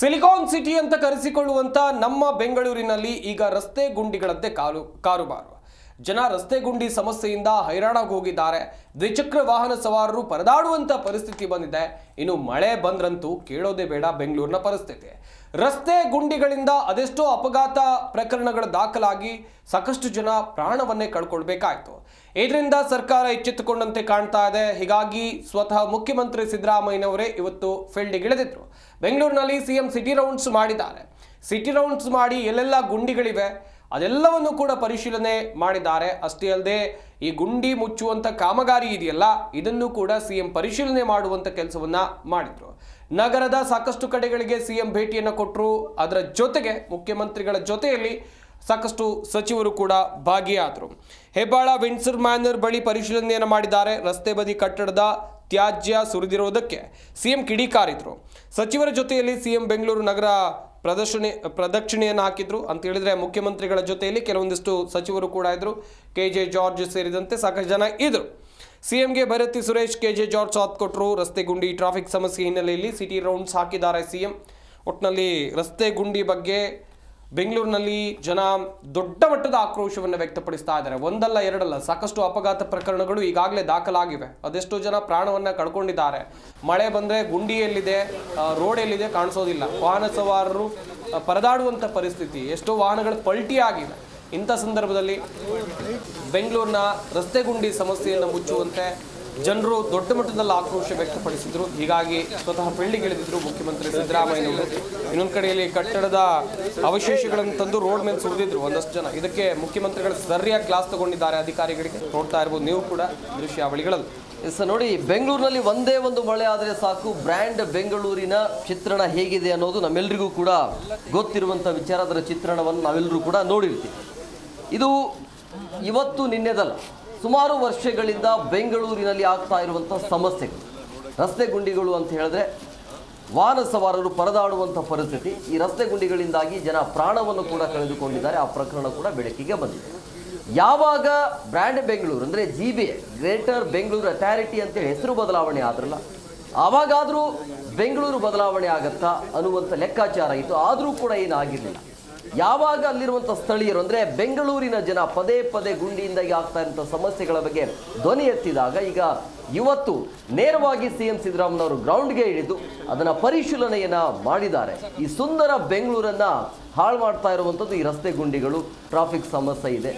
Silicon city ಅಂತ ಕರೆಸಿಕೊಳ್ಳುವಂತ ನಮ್ಮ ಬೆಂಗಳೂರಿನಲ್ಲಿ ಈಗ ರಸ್ತೆ ಗುಂಡಿಗಳಂತೆ ಕಾಲು, ಕಾರುಬಾರು. ಜನ ರಸ್ತೆ ಗುಂಡಿ ಸಮಸ್ಯೆಯಿಂದ ಹೈರಾಣಾಗಿ ಹೋಗಿದ್ದಾರೆ ದ್ವಿಚಕ್ರ ವಾಹನ ಸವಾರರು ಪರದಾಡುವಂತ ಪರಿಸ್ಥಿತಿ ಬಂದಿದೆ. ಇನ್ನು ಮಳೆ ಬಂದ್ರಂತೂ ಕೇಳೋದೇ ಬೇಡ ಬೆಂಗಳೂರಿನ ಪರಿಸ್ಥಿತಿ. ರಸ್ತೆ ಗುಂಡಿಗಳಿಂದ ಅದೆಷ್ಟೋ ಅಪಘಾತ ಪ್ರಕರಣಗಳು ದಾಖಲಾಗಿ ಸಾಕಷ್ಟು ಜನ ಪ್ರಾಣವನ್ನೇ ಕಳ್ಕೊಳ್ಬೇಕಾಯ್ತು. ಇದರಿಂದ ಸರ್ಕಾರ ಎಚ್ಚೆತ್ತುಕೊಂಡಂತೆ ಕಾಣ್ತಾ ಇದೆ. ಹೀಗಾಗಿ ಸ್ವತಃ ಮುಖ್ಯಮಂತ್ರಿ ಸಿದ್ದರಾಮಯ್ಯನವರೇ ಇವತ್ತು ಫೀಲ್ಡಿಗೆ ಇಳಿದಿದ್ರು ಬೆಂಗಳೂರಿನಲ್ಲಿ ಸಿಎಂ ಸಿಟಿ ರೌಂಡ್ಸ್ ಮಾಡಿದ್ದಾರೆ. ಸಿಟಿ ರೌಂಡ್ಸ್ ಮಾಡಿ ಎಲ್ಲೆಲ್ಲ ಗುಂಡಿಗಳಿವೆ. ಅದೆಲ್ಲವನ್ನು ಕೂಡ ಪರಿಶೀಲನೆ ಮಾಡಿದ್ದಾರೆ. ಅಷ್ಟೇ ಅಲ್ಲದೆ ಈ ಗುಂಡಿ ಮುಚ್ಚುವಂತ ಕಾಮಗಾರಿ ಇದೆಯಲ್ಲ, ಇದನ್ನು ಕೂಡ ಸಿಎಂ ಪರಿಶೀಲನೆ ಮಾಡುವಂತ ಕೆಲಸವನ್ನ ಮಾಡಿದ್ರು. ನಗರದ ಸಾಕಷ್ಟು ಕಡೆಗಳಿಗೆ ಸಿಎಂ ಭೇಟಿಯನ್ನು ಕೊಟ್ಟರು ಅದರ ಜೊತೆಗೆ ಮುಖ್ಯಮಂತ್ರಿಗಳ ಜೊತೆಯಲ್ಲಿ ಸಾಕಷ್ಟು ಸಚಿವರು ಕೂಡ ಭಾಗಿಯಾದರು. ಹೆಬ್ಬಾಳ ವಿಂಡ್ಸರ್ ಮ್ಯಾನರ್ ಬಳಿ ಪರಿಶೀಲನೆಯನ್ನು ಮಾಡಿದ್ದಾರೆ. ರಸ್ತೆ ಬದಿ ಕಟ್ಟಡದ ತ್ಯಾಜ್ಯ ಸುರಿದಿರುವುದಕ್ಕೆ ಸಿಎಂ ಕಿಡಿಕಾರಿದ್ರು. ಸಚಿವರ ಜೊತೆಯಲ್ಲಿ ಸಿಎಂ ಬೆಂಗಳೂರು ನಗರ ಪ್ರದರ್ಶನೆ ಪ್ರದಕ್ಷಿಣೆಯನ್ನು ಹಾಕಿದ್ರು. ಅಂತ ಹೇಳಿದ್ರೆ ಮುಖ್ಯಮಂತ್ರಿಗಳ ಜೊತೆಯಲ್ಲಿ ಕೆಲವೊಂದಿಷ್ಟು ಸಚಿವರು ಕೂಡ ಇದ್ದರು ಕೆ ಜೆ ಜಾರ್ಜ್ ಸೇರಿದಂತೆ ಸಾಕಷ್ಟು ಜನ ಇದ್ರು. ಸಿಎಂಗೆ Byrathi, Suresh K J George ಸಾಥ್ ಕೊಟ್ಟರು ರಸ್ತೆ ಗುಂಡಿ, ಟ್ರಾಫಿಕ್ ಸಮಸ್ಯೆ ಹಿನ್ನೆಲೆಯಲ್ಲಿ ಸಿಟಿ ರೌಂಡ್ಸ್ ಹಾಕಿದ್ದಾರೆ ಸಿಎಂ ಒಟ್ಟಿನಲ್ಲಿ ರಸ್ತೆ ಗುಂಡಿ ಬಗ್ಗೆ ಬೆಂಗಳೂರಿನಲ್ಲಿ ಜನ ದೊಡ್ಡ ಮಟ್ಟದ ಆಕ್ರೋಶವನ್ನು ವ್ಯಕ್ತಪಡಿಸ್ತಾ ಇದ್ದಾರೆ. ಒಂದಲ್ಲ ಎರಡಲ್ಲ, ಸಾಕಷ್ಟು ಅಪಘಾತ ಪ್ರಕರಣಗಳು ಈಗಾಗಲೇ ದಾಖಲಾಗಿವೆ. ಅದೆಷ್ಟೋ ಜನ ಪ್ರಾಣವನ್ನು ಕಳ್ಕೊಂಡಿದ್ದಾರೆ. ಮಳೆ ಬಂದರೆ ಗುಂಡಿ ಎಲ್ಲಿದೆ ರೋಡ್ ಎಲ್ಲಿದೆ ಕಾಣಿಸೋದಿಲ್ಲ. ವಾಹನ ಸವಾರರು ಪರದಾಡುವಂಥ ಪರಿಸ್ಥಿತಿ, ಎಷ್ಟೋ ವಾಹನಗಳು ಪಲ್ಟಿ ಆಗಿವೆ ಇಂಥ ಸಂದರ್ಭದಲ್ಲಿ ಬೆಂಗಳೂರಿನ ರಸ್ತೆ ಗುಂಡಿ ಸಮಸ್ಯೆಯನ್ನು ಮುಚ್ಚುವಂತೆ ಜನರು ದೊಡ್ಡ ಮಟ್ಟದಲ್ಲಿ ಆಕ್ರೋಶ ವ್ಯಕ್ತಪಡಿಸಿದ್ರು. ಹೀಗಾಗಿ ಸ್ವತಃ ಫೀಲ್ಡಿಗೆ ಇಳಿದಿದ್ರು ಮುಖ್ಯಮಂತ್ರಿ ಸಿದ್ದರಾಮಯ್ಯನವರು. ಇನ್ನೊಂದು ಕಡೆಯಲ್ಲಿ ಕಟ್ಟಡದ ಅವಶೇಷಗಳನ್ನು ತಂದು ರೋಡ್ ಮೇಲೆ ಸುರಿದಿದ್ರು ಒಂದಷ್ಟು ಜನ. ಇದಕ್ಕೆ ಮುಖ್ಯಮಂತ್ರಿಗಳು ಸರಿಯಾಗಿ ಕ್ಲಾಸ್ ತಗೊಂಡಿದ್ದಾರೆ ಅಧಿಕಾರಿಗಳಿಗೆ. ನೋಡ್ತಾ ಇರ್ಬೋದು ನೀವು ಕೂಡ ದೃಶ್ಯಾವಳಿಗಳಲ್ಲಿ ಎಸ್ ನೋಡಿ, ಬೆಂಗಳೂರಿನಲ್ಲಿ ಒಂದೇ ಒಂದು ಮಳೆ ಆದರೆ ಸಾಕು. ಬ್ರ್ಯಾಂಡ್ ಬೆಂಗಳೂರಿನ ಚಿತ್ರಣ ಹೇಗಿದೆ ಅನ್ನೋದು ನಮ್ಮೆಲ್ಲರಿಗೂ ಕೂಡ ಗೊತ್ತಿರುವಂಥ ವಿಚಾರ. ಅದರ ಚಿತ್ರಣವನ್ನು ನಾವೆಲ್ಲರೂ ಕೂಡ ನೋಡಿರ್ತೀವಿ. ಇದು ಇವತ್ತು ನಿನ್ನೆದಲ್ಲ ಸುಮಾರು ವರ್ಷಗಳಿಂದ ಬೆಂಗಳೂರಿನಲ್ಲಿ ಆಗ್ತಾ ಇರುವಂಥ ಸಮಸ್ಯೆಗಳು. ರಸ್ತೆ ಗುಂಡಿಗಳು ಅಂತ ಹೇಳಿದ್ರೆ ವಾಹನ ಸವಾರರು ಪರದಾಡುವಂಥ ಪರಿಸ್ಥಿತಿ. ಈ ರಸ್ತೆ ಗುಂಡಿಗಳಿಂದಾಗಿ ಜನ ಪ್ರಾಣವನ್ನು ಕೂಡ ಕಳೆದುಕೊಂಡಿದ್ದಾರೆ. ಆ ಪ್ರಕರಣ ಕೂಡ ಬೆಳಕಿಗೆ ಬಂದಿದೆ. ಯಾವಾಗ ಬ್ರ್ಯಾಂಡ್ ಬೆಂಗಳೂರು ಅಂದರೆ G B greater Bengaluru authority ಅಂತೇಳಿ ಹೆಸರು ಬದಲಾವಣೆ ಆದ್ರಲ್ಲ, ಆವಾಗಾದರೂ ಬೆಂಗಳೂರು ಬದಲಾವಣೆ ಆಗತ್ತಾ ಅನ್ನುವಂಥ ಲೆಕ್ಕಾಚಾರ ಇತ್ತು. ಆದರೂ ಕೂಡ ಏನಾಗಿರಲಿಲ್ಲ. ಯಾವಾಗ ಅಲ್ಲಿರುವಂಥ ಸ್ಥಳೀಯರು ಅಂದರೆ ಬೆಂಗಳೂರಿನ ಜನ ಪದೇ ಪದೇ ಗುಂಡಿಯಿಂದಾಗಿ ಆಗ್ತಾ ಇರುವಂಥ ಸಮಸ್ಯೆಗಳ ಬಗ್ಗೆ ಧ್ವನಿ ಎತ್ತಿದಾಗ ಈಗ ಇವತ್ತು ನೇರವಾಗಿ ಸಿ ಎಂ ಸಿದ್ದರಾಮಯ್ಯವರು ಗ್ರೌಂಡ್ಗೆ ಇಳಿದು ಅದನ್ನು ಪರಿಶೀಲನೆಯನ್ನು ಮಾಡಿದ್ದಾರೆ. ಈ ಸುಂದರ ಬೆಂಗಳೂರನ್ನ ಹಾಳು ಮಾಡ್ತಾ ಇರುವಂಥದ್ದು ಈ ರಸ್ತೆ ಗುಂಡಿಗಳು, ಟ್ರಾಫಿಕ್ ಸಮಸ್ಯೆ ಇದೆ.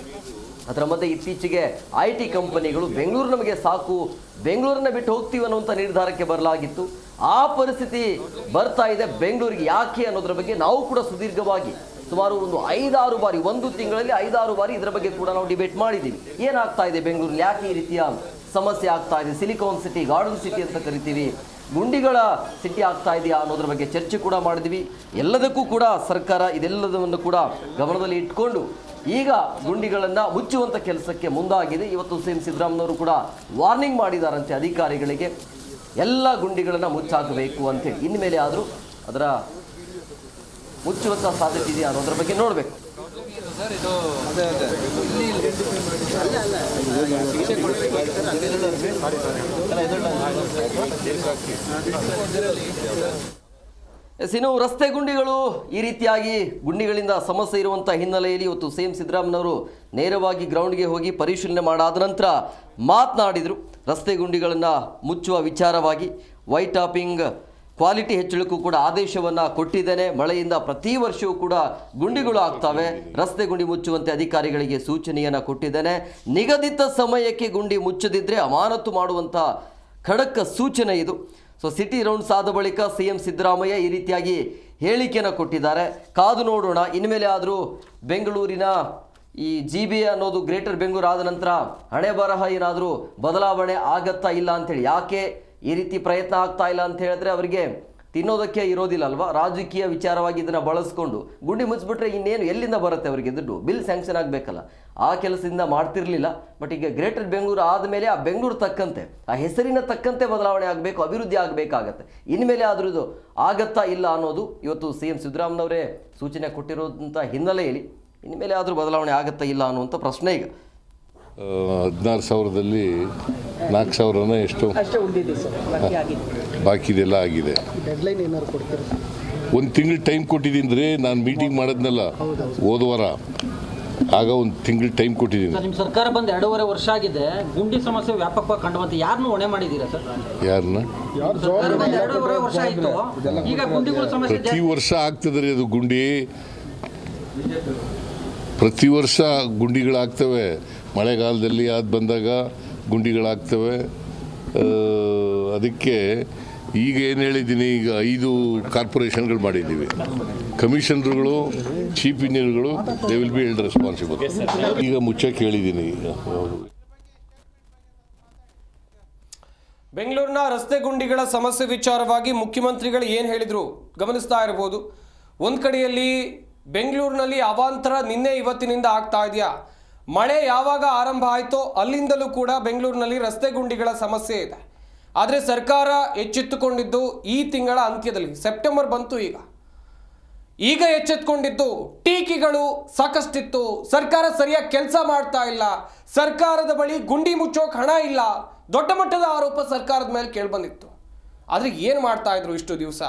ಅದರ ಮಧ್ಯೆ ಇತ್ತೀಚೆಗೆ ಐ ಟಿ ಕಂಪನಿಗಳು ಬೆಂಗಳೂರು ನಮಗೆ ಸಾಕು, ಬೆಂಗಳೂರನ್ನ ಬಿಟ್ಟು ಹೋಗ್ತೀವಿ ಅನ್ನುವಂಥ ನಿರ್ಧಾರಕ್ಕೆ ಬರಲಾಗಿತ್ತು. ಆ ಪರಿಸ್ಥಿತಿ ಬರ್ತಾ ಇದೆ. ಬೆಂಗಳೂರಿಗೆ ಯಾಕೆ ಅನ್ನೋದ್ರ ಬಗ್ಗೆ ನಾವು ಕೂಡ ಸುದೀರ್ಘವಾಗಿ ಸುಮಾರು ಒಂದು ಐದಾರು ಬಾರಿ, ಒಂದು ತಿಂಗಳಲ್ಲಿ ಐದಾರು ಬಾರಿ ಇದರ ಬಗ್ಗೆ ಕೂಡ ನಾವು ಡಿಬೇಟ್ ಮಾಡಿದ್ದೀವಿ. ಏನಾಗ್ತಾ ಇದೆ ಬೆಂಗಳೂರಲ್ಲಿ? ಯಾಕೆ ಈ ರೀತಿಯ ಸಮಸ್ಯೆ ಆಗ್ತಾ ಇದೆ? ಸಿಲಿಕಾನ್ ಸಿಟಿ ಗಾರ್ಡನ್ ಸಿಟಿ ಅಂತ ಕರಿತೀವಿ. ಗುಂಡಿಗಳ ಸಿಟಿ ಆಗ್ತಾ ಇದೆಯಾ ಅನ್ನೋದ್ರ ಬಗ್ಗೆ ಚರ್ಚೆ ಕೂಡ ಮಾಡಿದ್ವಿ. ಎಲ್ಲದಕ್ಕೂ ಕೂಡ ಸರ್ಕಾರ ಇದೆಲ್ಲದನ್ನು ಕೂಡ ಗಮನದಲ್ಲಿ ಇಟ್ಕೊಂಡು ಈಗ ಗುಂಡಿಗಳನ್ನು ಮುಚ್ಚುವಂಥ ಕೆಲಸಕ್ಕೆ ಮುಂದಾಗಿದೆ. ಇವತ್ತು ಸಿ ಎಂ ಸಿದ್ದರಾಮಯ್ಯನವರು ಕೂಡ ವಾರ್ನಿಂಗ್ ಮಾಡಿದಾರಂತೆ ಅಧಿಕಾರಿಗಳಿಗೆ. ಎಲ್ಲ ಗುಂಡಿಗಳನ್ನು ಮುಚ್ಚಾಕಬೇಕು ಅಂತೇಳಿ ಇನ್ಮೇಲೆ ಆದರೂ ಅದರ ಮುಚ್ಚುವಂಥ ಸಾಧ್ಯತೆ ಇದೆಯಾ ಅನ್ನೋದ್ರ ಬಗ್ಗೆ ನೋಡಬೇಕು. ಇನ್ನು ರಸ್ತೆ ಗುಂಡಿಗಳು ಈ ರೀತಿಯಾಗಿ ಗುಂಡಿಗಳಿಂದ ಸಮಸ್ಯೆ ಇರುವಂಥ ಹಿನ್ನೆಲೆಯಲ್ಲಿ ಇವತ್ತು ಸಿ ಎಂ ನೇರವಾಗಿ ಗ್ರೌಂಡ್ಗೆ ಹೋಗಿ ಪರಿಶೀಲನೆ ಮಾಡಾದ ನಂತರ ಮಾತನಾಡಿದರು. ರಸ್ತೆ ಗುಂಡಿಗಳನ್ನು ಮುಚ್ಚುವ ವಿಚಾರವಾಗಿ ವೈಟ್ ಟಾಪಿಂಗ್ ಕ್ವಾಲಿಟಿ ಹೆಚ್ಚಳಕ್ಕೂ ಕೂಡ ಆದೇಶವನ್ನು ಕೊಟ್ಟಿದ್ದೇನೆ. ಮಳೆಯಿಂದ ಪ್ರತಿ ವರ್ಷವೂ ಕೂಡ ಗುಂಡಿಗಳು ಆಗ್ತವೆ. ರಸ್ತೆ ಗುಂಡಿ ಮುಚ್ಚುವಂತೆ ಅಧಿಕಾರಿಗಳಿಗೆ ಸೂಚನೆಯನ್ನು ಕೊಟ್ಟಿದ್ದೇನೆ. ನಿಗದಿತ ಸಮಯಕ್ಕೆ ಗುಂಡಿ ಮುಚ್ಚದಿದ್ದರೆ ಅಮಾನತು ಮಾಡುವಂಥ ಖಡಕ್ ಸೂಚನೆ ಇದು. ಸೊ ಸಿಟಿ ರೌಂಡ್ಸ್ ಆದ ಬಳಿಕ ಸಿ ಎಂ ಸಿದ್ದರಾಮಯ್ಯ ಈ ರೀತಿಯಾಗಿ ಹೇಳಿಕೆಯನ್ನು ಕೊಟ್ಟಿದ್ದಾರೆ. ಕಾದು ನೋಡೋಣ. ಇನ್ಮೇಲೆ ಆದರೂ ಬೆಂಗಳೂರಿನ ಈ ಜಿ ಬಿ ಅನ್ನೋದು ಗ್ರೇಟರ್ ಬೆಂಗಳೂರು ಆದ ನಂತರ ಹಣೆ ಬರಹ ಏನಾದರೂ ಬದಲಾವಣೆ ಆಗತ್ತಾ ಇಲ್ಲ ಅಂತೇಳಿ. ಯಾಕೆ? ಈ ರೀತಿ ಪ್ರಯತ್ನ ಆಗ್ತಾ ಇಲ್ಲ ಅಂತ ಹೇಳಿದ್ರೆ ಅವರಿಗೆ ತಿನ್ನೋದಕ್ಕೆ ಇರೋದಿಲ್ಲ ಅಲ್ವಾ ರಾಜಕೀಯ ವಿಚಾರವಾಗಿ ಇದನ್ನು ಬಳಸ್ಕೊಂಡು ಗುಂಡಿ ಮುಚ್ಚಿಬಿಟ್ರೆ ಇನ್ನೇನು ಎಲ್ಲಿಂದ ಬರುತ್ತೆ ಅವರಿಗೆ ದುಡ್ಡು? ಬಿಲ್ ಸ್ಯಾಂಕ್ಷನ್ ಆಗಬೇಕಲ್ಲ. ಆ ಕೆಲಸದಿಂದ ಮಾಡ್ತಿರಲಿಲ್ಲ ಬಟ್ ಈಗ ಗ್ರೇಟರ್ ಬೆಂಗಳೂರು ಆದಮೇಲೆ ಆ ಬೆಂಗಳೂರು ತಕ್ಕಂತೆ, ಆ ಹೆಸರಿನ ತಕ್ಕಂತೆ ಬದಲಾವಣೆ ಆಗಬೇಕು, ಅಭಿವೃದ್ಧಿ ಆಗಬೇಕಾಗತ್ತೆ. ಇನ್ಮೇಲೆ ಆದರೂ ಇದು ಆಗತ್ತಾ ಇಲ್ಲ ಅನ್ನೋದು ಇವತ್ತು ಸಿ ಎಂ ಸಿದ್ದರಾಮನವರೇ ಸೂಚನೆ ಕೊಟ್ಟಿರೋದಂಥ ಹಿನ್ನೆಲೆಯಲ್ಲಿ ಇನ್ಮೇಲೆ ಆದರೂ ಬದಲಾವಣೆ ಆಗತ್ತಾ ಇಲ್ಲ ಅನ್ನುವಂಥ ಪ್ರಶ್ನೆ ಈಗ. ಹದಿನಾರು ಸಾವಿರದಲ್ಲಿ ನಾಲ್ಕು ಸಾವಿರನ ಎಷ್ಟು? ಅಷ್ಟೇ ಉಳಿದಿದೆ ಸರ್. ಬಾಕಿ ಆಗಿದೆ. ಬಾಕಿದೆಲ್ಲ ಆಗಿದೆ. ಒಂದು ತಿಂಗಳು ಟೈಮ್ ಕೊಟ್ಟಿದ್ದೀನಿ ರೀ ನಾನು ಮೀಟಿಂಗ್ ಮಾಡಿದ್ನಲ್ಲ ಹೋದ ವಾರ. ಆಗ ಒಂದು ತಿಂಗಳು ಟೈಮ್ ಕೊಟ್ಟಿದ್ದೀನಿ ನಿಮ್ಮ ಸರ್ಕಾರ ಬಂದು ಎರಡೂವರೆ ವರ್ಷ ಆಗಿದೆ. ಗುಂಡಿ ಸಮಸ್ಯೆ ವ್ಯಾಪಕವಾಗಿ ಕಂಡು ಬಂತು ಯಾರನ್ನೂ ಹೊಣೆ ಮಾಡಿದ್ದೀರಾ ಸರ್? ಯಾರನ್ನ ಸರ್ಕಾರ ಬಂದು ಎರಡೂವರೆ ವರ್ಷ ಆಯಿತು. ಈಗ ಗುಂಡಿಗಳ ಸಮಸ್ಯೆ ಪ್ರತಿ ವರ್ಷ ಆಗ್ತದೆ ರೀ ಅದು ಗುಂಡಿ. ಪ್ರತಿ ವರ್ಷ ಗುಂಡಿಗಳಾಗ್ತವೆ. ಮಳೆಗಾಲದಲ್ಲಿ ಅದು ಬಂದಾಗ ಗುಂಡಿಗಳಾಗ್ತವೆ. ಅದಕ್ಕೆ ಈಗ ಏನು ಹೇಳಿದ್ದೀನಿ ಈಗ ಐದು ಕಾರ್ಪೊರೇಷನ್ಗಳು ಮಾಡಿದ್ದೀವಿ. ಕಮಿಷನರ್ಗಳು ಚೀಫ್ ಇಂಜಿನಿಯರ್ಗಳು they will be held responsible ಈಗ ಮುಚ್ಚಕ್ಕೆ ಹೇಳಿದ್ದೀನಿ ಈಗ ಬೆಂಗಳೂರಿನ ರಸ್ತೆ ಗುಂಡಿಗಳ ಸಮಸ್ಯೆ ವಿಚಾರವಾಗಿ ಮುಖ್ಯಮಂತ್ರಿಗಳು ಏನು ಹೇಳಿದರು ಗಮನಿಸ್ತಾ ಇರ್ಬೋದು ಒಂದು ಕಡೆಯಲ್ಲಿ ಬೆಂಗಳೂರಿನಲ್ಲಿ ಅವಾಂತರ ನಿನ್ನೆ ಇವತ್ತಿನಿಂದ ಆಗ್ತಾ ಇದೆಯಾ? ಮಳೆ ಯಾವಾಗ ಆರಂಭ ಆಯಿತೋ ಅಲ್ಲಿಂದಲೂ ಕೂಡ ಬೆಂಗಳೂರಿನಲ್ಲಿ ರಸ್ತೆ ಗುಂಡಿಗಳ ಸಮಸ್ಯೆ ಇದೆ. ಆದರೆ ಸರ್ಕಾರ ಎಚ್ಚೆತ್ತುಕೊಂಡಿದ್ದು ಈ ತಿಂಗಳ ಅಂತ್ಯದಲ್ಲಿ, ಸೆಪ್ಟೆಂಬರ್ ಬಂತು ಈಗ. ಈಗ ಎಚ್ಚೆತ್ಕೊಂಡಿದ್ದು ಟೀಕೆಗಳು ಸಾಕಷ್ಟಿತ್ತು. ಸರ್ಕಾರ ಸರಿಯಾಗಿ ಕೆಲಸ ಮಾಡ್ತಾ ಇಲ್ಲ. ಸರ್ಕಾರದ ಬಳಿ ಗುಂಡಿ ಮುಚ್ಚೋಕೆ ಹಣ ಇಲ್ಲ. ದೊಡ್ಡ ಮಟ್ಟದ ಆರೋಪ ಸರ್ಕಾರದ ಮೇಲೆ ಕೇಳಿಬಂದಿತ್ತು. ಆದರೆ ಏನು ಮಾಡ್ತಾ ಇದ್ರು ಇಷ್ಟು ದಿವಸ?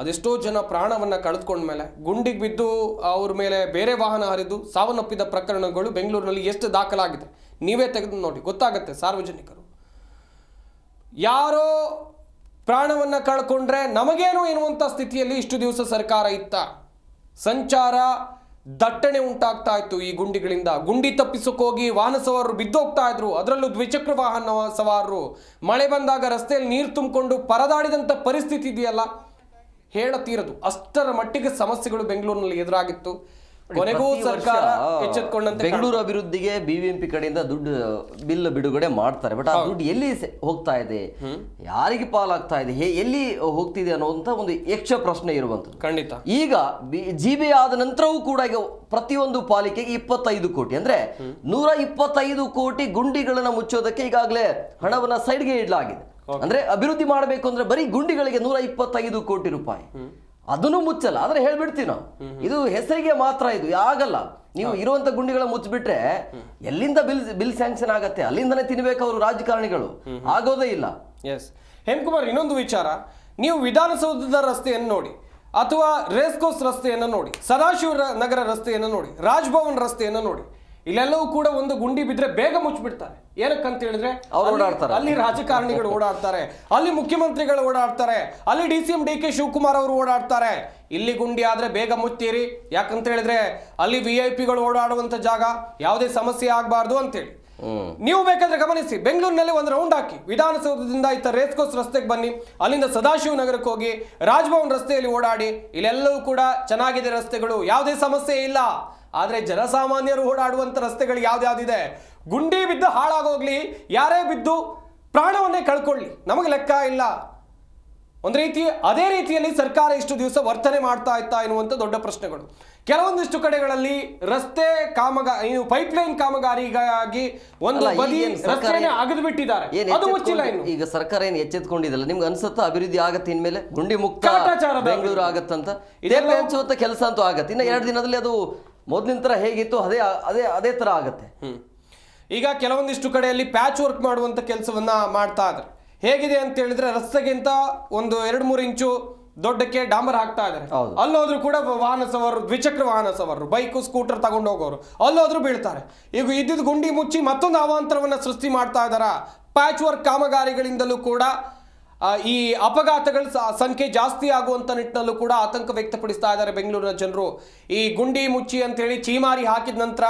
ಅದೆಷ್ಟೋ ಜನ ಪ್ರಾಣವನ್ನು ಕಳೆದುಕೊಂಡ್ಮೇಲೆ ಗುಂಡಿಗೆ ಬಿದ್ದು ಅವ್ರ ಮೇಲೆ ಬೇರೆ ವಾಹನ ಹರಿದು ಸಾವನ್ನಪ್ಪಿದ ಪ್ರಕರಣಗಳು ಬೆಂಗಳೂರಿನಲ್ಲಿ ಎಷ್ಟು ದಾಖಲಾಗಿದೆ, ನೀವೇ ತೆಗೆದು ನೋಡಿ. ಗೊತ್ತಾಗುತ್ತೆ ಸಾರ್ವಜನಿಕರು. ಯಾರೋ ಪ್ರಾಣವನ್ನು ಕಳ್ಕೊಂಡ್ರೆ ನಮಗೇನು ಎನ್ನುವಂಥ ಸ್ಥಿತಿಯಲ್ಲಿ ಇಷ್ಟು ದಿವಸ ಸರ್ಕಾರ ಇತ್ತ? ಸಂಚಾರ ದಟ್ಟಣೆ ಉಂಟಾಗ್ತಾ ಇತ್ತು ಈ ಗುಂಡಿಗಳಿಂದ. ಗುಂಡಿ ತಪ್ಪಿಸೋಕೋಗಿ ವಾಹನ ಸವಾರರು ಬಿದ್ದೋಗ್ತಾ ಇದ್ರು. ಅದರಲ್ಲೂ ದ್ವಿಚಕ್ರ ವಾಹನ ಸವಾರರು. ಮಳೆ ಬಂದಾಗ ರಸ್ತೆಯಲ್ಲಿ ನೀರು ತುಂಬಿಕೊಂಡು ಪರದಾಡಿದಂಥ ಪರಿಸ್ಥಿತಿ ಇದೆಯಲ್ಲ? ಹೇಳತೀರದು. ಅಷ್ಟರ ಮಟ್ಟಿಗೆ ಸಮಸ್ಯೆಗಳು ಬೆಂಗಳೂರಿನಲ್ಲಿ ಎದುರಾಗಿತ್ತು. ಕೊನೆಗೂ ಸರ್ಕಾರ ಎಚ್ಚೆತ್ಕೊಂಡಂತೆ ಬೆಂಗಳೂರು ಅಭಿವೃದ್ಧಿಗೆ ಬಿಬಿಎಂಪಿ ಕಡೆಯಿಂದ ದುಡ್ಡು ಬಿಲ್ ಬಿಡುಗಡೆ ಮಾಡ್ತಾರೆ. ಬಟ್ ಆ ದುಡ್ಡು ಎಲ್ಲಿ ಹೋಗ್ತಾ ಇದೆ? ಯಾರಿಗೆ ಪಾಲಾಗ್ತಾ ಇದೆ? ಹೇ- ಎಲ್ಲಿ ಹೋಗ್ತಿದೆ ಅನ್ನುವಂತ ಒಂದು ಯಕ್ಷ ಪ್ರಶ್ನೆ ಇರುವಂತದ್ದು ಖಂಡಿತ. ಈಗ ಜಿ ಬಿ ಆದ ನಂತರವೂ ಕೂಡ ಈಗ ಪ್ರತಿಯೊಂದು ಪಾಲಿಕೆಗೆ ಇಪ್ಪತ್ತೈದು ಕೋಟಿ. ಅಂದ್ರೆ ನೂರ ಇಪ್ಪತ್ತೈದು ಕೋಟಿ ಗುಂಡಿಗಳನ್ನ ಮುಚ್ಚೋದಕ್ಕೆ ಈಗಾಗಲೇ ಹಣವನ್ನ ಸೈಡ್ಗೆ ಇಡಲಾಗಿದೆ. ಅಂದ್ರೆ ಅಭಿವೃದ್ಧಿ ಮಾಡಬೇಕು ಅಂದ್ರೆ ಬರೀ ಗುಂಡಿಗಳಿಗೆ ನೂರ ಇಪ್ಪತ್ತೈದು ಕೋಟಿ ರೂಪಾಯಿ. ಅದನ್ನು ಮುಚ್ಚಲ್ಲ ಆದ್ರೆ ಹೇಳ್ಬಿಡ್ತೀವಿ ನಾವು. ಇದು ಹೆಸರಿಗೆ ಮಾತ್ರ ಇದು ಆಗಲ್ಲ. ನೀವು ಇರುವಂತ ಗುಂಡಿಗಳ ಮುಚ್ಚಿಬಿಟ್ರೆ ಎಲ್ಲಿಂದ ಬಿಲ್ ಬಿಲ್ ಸ್ಯಾಂಕ್ಷನ್ ಆಗತ್ತೆ? ಅಲ್ಲಿಂದನೇ ತಿನ್ಬೇಕು ಅವರು ರಾಜಕಾರಣಿಗಳು. ಆಗೋದೇ ಇಲ್ಲ. ಎಸ್ ಹೇಮಕುಮಾರ್ ಇನ್ನೊಂದು ವಿಚಾರ. ನೀವು ವಿಧಾನಸೌಧದ ರಸ್ತೆಯನ್ನು ನೋಡಿ ಅಥವಾ ರೇಸ್ಕೋಸ್ ರಸ್ತೆಯನ್ನು ನೋಡಿ ಸದಾಶಿವ ನಗರ ರಸ್ತೆಯನ್ನು ನೋಡಿ ರಾಜ್ಭವನ್ ರಸ್ತೆಯನ್ನು ನೋಡಿ. ಇಲ್ಲೆಲ್ಲವೂ ಕೂಡ ಒಂದು ಗುಂಡಿ ಬಿದ್ರೆ ಬೇಗ ಮುಚ್ಚಿಬಿಡ್ತಾರೆ. ಏನಕ್ಕಂತ ಹೇಳಿದ್ರೆ ಅವ್ರು ಓಡಾಡ್ತಾರೆ. ಅಲ್ಲಿ ರಾಜಕಾರಣಿಗಳು ಓಡಾಡ್ತಾರೆ. ಅಲ್ಲಿ ಮುಖ್ಯಮಂತ್ರಿಗಳು ಓಡಾಡ್ತಾರೆ. ಅಲ್ಲಿ D C M D K Shivakumar ಅವರು ಓಡಾಡ್ತಾರೆ. ಇಲ್ಲಿ ಗುಂಡಿ ಆದ್ರೆ ಬೇಗ ಮುಚ್ತೀರಿ. ಯಾಕಂತ ಹೇಳಿದ್ರೆ ಅಲ್ಲಿ ವಿ ಐ ಪಿಗಳು ಓಡಾಡುವಂತ ಜಾಗ ಯಾವುದೇ ಸಮಸ್ಯೆ ಆಗಬಾರ್ದು ಅಂತೇಳಿ ನೀವು ಬೇಕಾದ್ರೆ ಗಮನಿಸಿ ಬೆಂಗಳೂರಿನಲ್ಲಿ ಒಂದು ರೌಂಡ್ ಹಾಕಿ. ವಿಧಾನಸೌಧದಿಂದ ಇತ್ತ ರೇಸ್ ಕೋರ್ಸ್ ರಸ್ತೆಗೆ ಬನ್ನಿ. ಅಲ್ಲಿಂದ ಸದಾಶಿವ ನಗರಕ್ಕೆ ಹೋಗಿ ರಾಜಭವನ್ ರಸ್ತೆಯಲ್ಲಿ ಓಡಾಡಿ ಇಲ್ಲೆಲ್ಲವೂ ಕೂಡ ಚೆನ್ನಾಗಿದೆ ರಸ್ತೆಗಳು. ಯಾವುದೇ ಸಮಸ್ಯೆ ಇಲ್ಲ. ಆದ್ರೆ ಜನಸಾಮಾನ್ಯರು ಓಡಾಡುವಂತ ರಸ್ತೆಗಳು ಯಾವ್ದ್ಯಾವ್ದಿದೆ? ಗುಂಡಿ ಬಿದ್ದು ಹಾಳಾಗೋಗ್ಲಿ ಯಾರೇ ಬಿದ್ದು ಪ್ರಾಣವನ್ನೇ ಕಳ್ಕೊಳ್ಳಿ. ನಮಗೆ ಲೆಕ್ಕ ಇಲ್ಲ. ಒಂದು ರೀತಿ ಅದೇ ರೀತಿಯಲ್ಲಿ ಸರ್ಕಾರ ಇಷ್ಟು ದಿವಸ ವರ್ತನೆ ಮಾಡ್ತಾ ಇತ್ತಾ ಎನ್ನುವಂಥ ದೊಡ್ಡ ಪ್ರಶ್ನೆಗಳು. ಕೆಲವೊಂದಿಷ್ಟು ಕಡೆಗಳಲ್ಲಿ ರಸ್ತೆ ಕಾಮಗಾರಿ ಪೈಪ್ಲೈನ್ ಕಾಮಗಾರಿಗಾಗಿ ಒಂದು ಬದಿ ಅಗದು ಬಿಟ್ಟಿದ್ದಾರೆ ಅದು ಮುಚ್ಚಿಲ್ಲ ಈಗ ಸರ್ಕಾರ ಏನು ಎಚ್ಚೆತ್ಕೊಂಡಿದಲ್ಲ? ನಿಮ್ಗೆ ಅನ್ಸುತ್ತೋ ಅಭಿವೃದ್ಧಿ ಆಗತ್ತೆ ಇನ್ಮೇಲೆ? ಗುಂಡಿ ಮುಕ್ತ ಬೆಂಗಳೂರು. ಆಗತ್ತಂತ? ಇದೆಲ್ಲ- ಹೆಚ್ಚುವಂತ ಹಂಚುವಂತ ಕೆಲಸ ಅಂತೂ ಆಗತ್ತೆ. ಇನ್ನ ಎರಡು ದಿನದಲ್ಲಿ ಅದು ಮೊದಲಿನ ಥರ ಹೇಗಿತ್ತು ಅದೇ ಅದೇ ಅದೇ ಥರ ಆಗುತ್ತೆ. ಈಗ ಕೆಲವೊಂದಿಷ್ಟು ಕಡೆಯಲ್ಲಿ ಪ್ಯಾಚ್ ವರ್ಕ್ ಮಾಡುವಂಥ ಕೆಲಸವನ್ನ ಮಾಡ್ತಾ ಇದ್ದಾರೆ. ಹೇಗಿದೆ ಅಂತ ಹೇಳಿದ್ರೆ ರಸ್ತೆಗಿಂತ ಒಂದು ಎರಡು ಮೂರು ಇಂಚು ದೊಡ್ಡಕ್ಕೆ ಡಾಂಬರ್ ಹಾಕ್ತಾ ಇದ್ದಾರೆ. ಅಲ್ಲೋದ್ರೂ ಕೂಡ ವಾಹನ ಸವಾರರು ದ್ವಿಚಕ್ರ ವಾಹನ ಸವಾರರು ಬೈಕು ಸ್ಕೂಟರ್ ತಗೊಂಡು ಹೋಗೋರು ಅಲ್ಲೋದ್ರು ಬೀಳ್ತಾರೆ. ಈಗ ಇದ್ದಿದ್ದು ಗುಂಡಿ ಮುಚ್ಚಿ ಮತ್ತೊಂದು ಅವಾಂತರವನ್ನು ಸೃಷ್ಟಿ ಮಾಡ್ತಾ ಇದ್ದಾರಾ? ಪ್ಯಾಚ್ ವರ್ಕ್ ಕಾಮಗಾರಿಗಳಿಂದಲೂ ಕೂಡ ಈ ಅಪಘಾತಗಳ ಸಂಖ್ಯೆ ಜಾಸ್ತಿ ಆಗುವಂತ ನಿಟ್ಟಿನಲ್ಲೂ ಕೂಡ ಆತಂಕ ವ್ಯಕ್ತಪಡಿಸ್ತಾ ಇದ್ದಾರೆ ಬೆಂಗಳೂರಿನ ಜನರು. ಈ ಗುಂಡಿ ಮುಚ್ಚಿ ಅಂತ ಹೇಳಿ ಚೀಮಾರಿ ಹಾಕಿದ ನಂತರ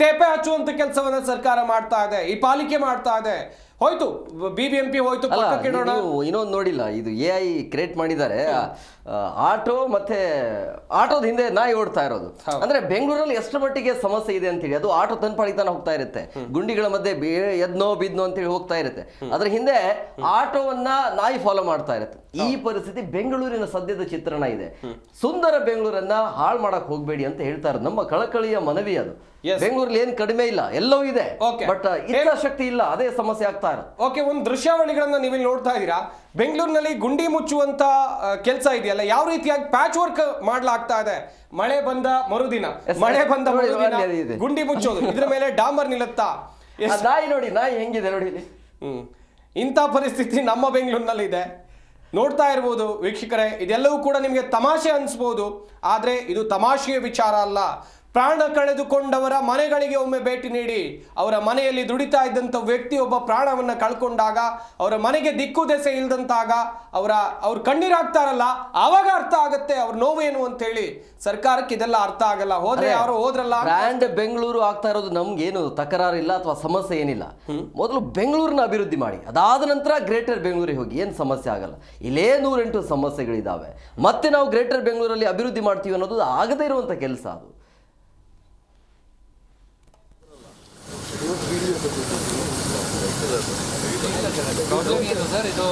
ತೇಪೆ ಹಚ್ಚುವಂಥ ಕೆಲಸವನ್ನ ಸರ್ಕಾರ ಮಾಡ್ತಾ ಇದೆ. ಈ ಪಾಲಿಕೆ ಮಾಡ್ತಾ ಇದೆ. ಹೋಯ್ತು. ಬಿ ಬಿ ಎಂ ಪಿ ಹೋಯ್ತು ಅಲ್ಲ ಪಕ್ಕಕ್ಕೆ ಇಡೋಣ. ಇನ್ನೊಂದು ನೋಡಿಲ್ಲ ಇದು ಎ ಐ ಕ್ರಿಯೇಟ್ ಮಾಡಿದ್ದಾರೆ. ಆಟೋ ಮತ್ತೆ ಆಟೋದ ಹಿಂದೆ ನಾಯಿ ಓಡ್ತಾ ಇರೋದು. ಅಂದ್ರೆ ಬೆಂಗಳೂರಲ್ಲಿ ಎಷ್ಟು ಮಟ್ಟಿಗೆ ಸಮಸ್ಯೆ ಇದೆ ಅಂತೇಳಿ ಅದು ಆಟೋ ತನ್ಪಾಡಿತಾನ ಹೋಗ್ತಾ ಇರುತ್ತೆ. ಗುಂಡಿಗಳ ಮಧ್ಯೆ ಎದ್ನೋ ಬಿದ್ನೋ ಅಂತೇಳಿ ಹೋಗ್ತಾ ಇರುತ್ತೆ. ಅದ್ರ ಹಿಂದೆ ಆಟೋವನ್ನ ನಾಯಿ ಫಾಲೋ ಮಾಡ್ತಾ ಇರುತ್ತೆ. ಈ ಪರಿಸ್ಥಿತಿ ಬೆಂಗಳೂರಿನ ಸದ್ಯದ ಚಿತ್ರಣ ಇದೆ. ಸುಂದರ ಬೆಂಗಳೂರನ್ನ ಹಾಳು ಮಾಡಕ್ ಹೋಗ್ಬೇಡಿ ಅಂತ ಹೇಳ್ತಾರೆ ನಮ್ಮ ಕಳಕಳಿಯ ಮನವಿ ಅದು. ಬೆಂಗಳೂರಲ್ಲಿ ಏನ್ ಕಡಿಮೆ ಇಲ್ಲ ಎಲ್ಲವೂ ಇದೆ. ಬಟ್ ಬಟ್ ಇಚ್ಛಾಶಕ್ತಿ ಇಲ್ಲ ಅದೇ ಸಮಸ್ಯೆ ಆಗ್ತಾ ಇರೋದು. ಓಕೆ ಒಂದು ದೃಶ್ಯಾವಳಿಗಳನ್ನ ನೀವು ಇಲ್ಲಿ ನೋಡ್ತಾ ಇದ್ದೀರಾ? ಬೆಂಗಳೂರಿನಲ್ಲಿ ಗುಂಡಿ ಮುಚ್ಚುವಂತ ಕೆಲಸ ಇದೆಯಲ್ಲ ಯಾವ ರೀತಿಯಾಗಿ ಪ್ಯಾಚ್ ವರ್ಕ್ ಮಾಡ್ಲಾಗ್ತಾ ಇದೆ? ಮಳೆ ಬಂದ ಮರುದಿನ. ಮಳೆ ಬಂದ. ಗುಂಡಿ ಮುಚ್ಚೋದು. ಇದ್ರ ಮೇಲೆ ಡಾಂಬರ್ ನಿಲ್ಲುತ್ತಾ? ನಾಯಿ ನೋಡಿ ನಾಯಿ ಹೆಂಗಿದೆ ನೋಡಿ ಇಲ್ಲಿ. ಹ್ಮ್. ಇಂಥ ಪರಿಸ್ಥಿತಿ ನಮ್ಮ ಬೆಂಗಳೂರಿನಲ್ಲಿ ಇದೆ. ನೋಡ್ತಾ ಇರ್ಬೋದು ವೀಕ್ಷಕರೇ ಇದೆಲ್ಲವೂ ಕೂಡ ನಿಮಗೆ ತಮಾಷೆ ಅನಿಸ್ಬೋದು. ಆದರೆ ಇದು ತಮಾಷೆಯ ವಿಚಾರ ಅಲ್ಲ. ಪ್ರಾಣ ಕಳೆದುಕೊಂಡವರ ಮನೆಗಳಿಗೆ ಒಮ್ಮೆ ಭೇಟಿ ನೀಡಿ. ಅವರ ಮನೆಯಲ್ಲಿ ದುಡಿತಾ ಇದ್ದಂಥ ವ್ಯಕ್ತಿ ಒಬ್ಬ ಪ್ರಾಣವನ್ನು ಕಳ್ಕೊಂಡಾಗ ಅವರ ಮನೆಗೆ ದಿಕ್ಕು ದೆಸೆ ಇಲ್ದಂತಾಗ ಅವರ ಅವ್ರು ಕಣ್ಣೀರಾಗ್ತಾರಲ್ಲ ಆವಾಗ ಅರ್ಥ ಆಗತ್ತೆ ಅವ್ರ ನೋವು ಏನು ಅಂತ ಹೇಳಿ ಸರ್ಕಾರಕ್ಕೆ ಇದೆಲ್ಲ ಅರ್ಥ ಆಗಲ್ಲ. ಹೋದ್ರೆ ಯಾರು ಹೋದ್ರಲ್ಲ ಬ್ರ್ಯಾಂಡ್ ಬೆಂಗಳೂರು ಆಗ್ತಾ ಇರೋದು ನಮ್ಗೇನು ತಕರಾರು ಇಲ್ಲ ಅಥವಾ ಸಮಸ್ಯೆ ಏನಿಲ್ಲ. ಮೊದಲು ಬೆಂಗಳೂರಿನ ಅಭಿವೃದ್ಧಿ ಮಾಡಿ. ಅದಾದ ನಂತರ ಗ್ರೇಟರ್ ಬೆಂಗಳೂರಿಗೆ ಹೋಗಿ. ಏನು ಸಮಸ್ಯೆ ಆಗಲ್ಲ. ಇಲ್ಲೇ ನೂರೆಂಟು ಸಮಸ್ಯೆಗಳಿದ್ದಾವೆ ಮತ್ತೆ ನಾವು ಗ್ರೇಟರ್ ಬೆಂಗಳೂರಲ್ಲಿ ಅಭಿವೃದ್ಧಿ ಮಾಡ್ತೀವಿ ಅನ್ನೋದು ಆಗದೇ ಇರುವಂಥ ಕೆಲಸ ಅದು. ಸರ್ ಇದು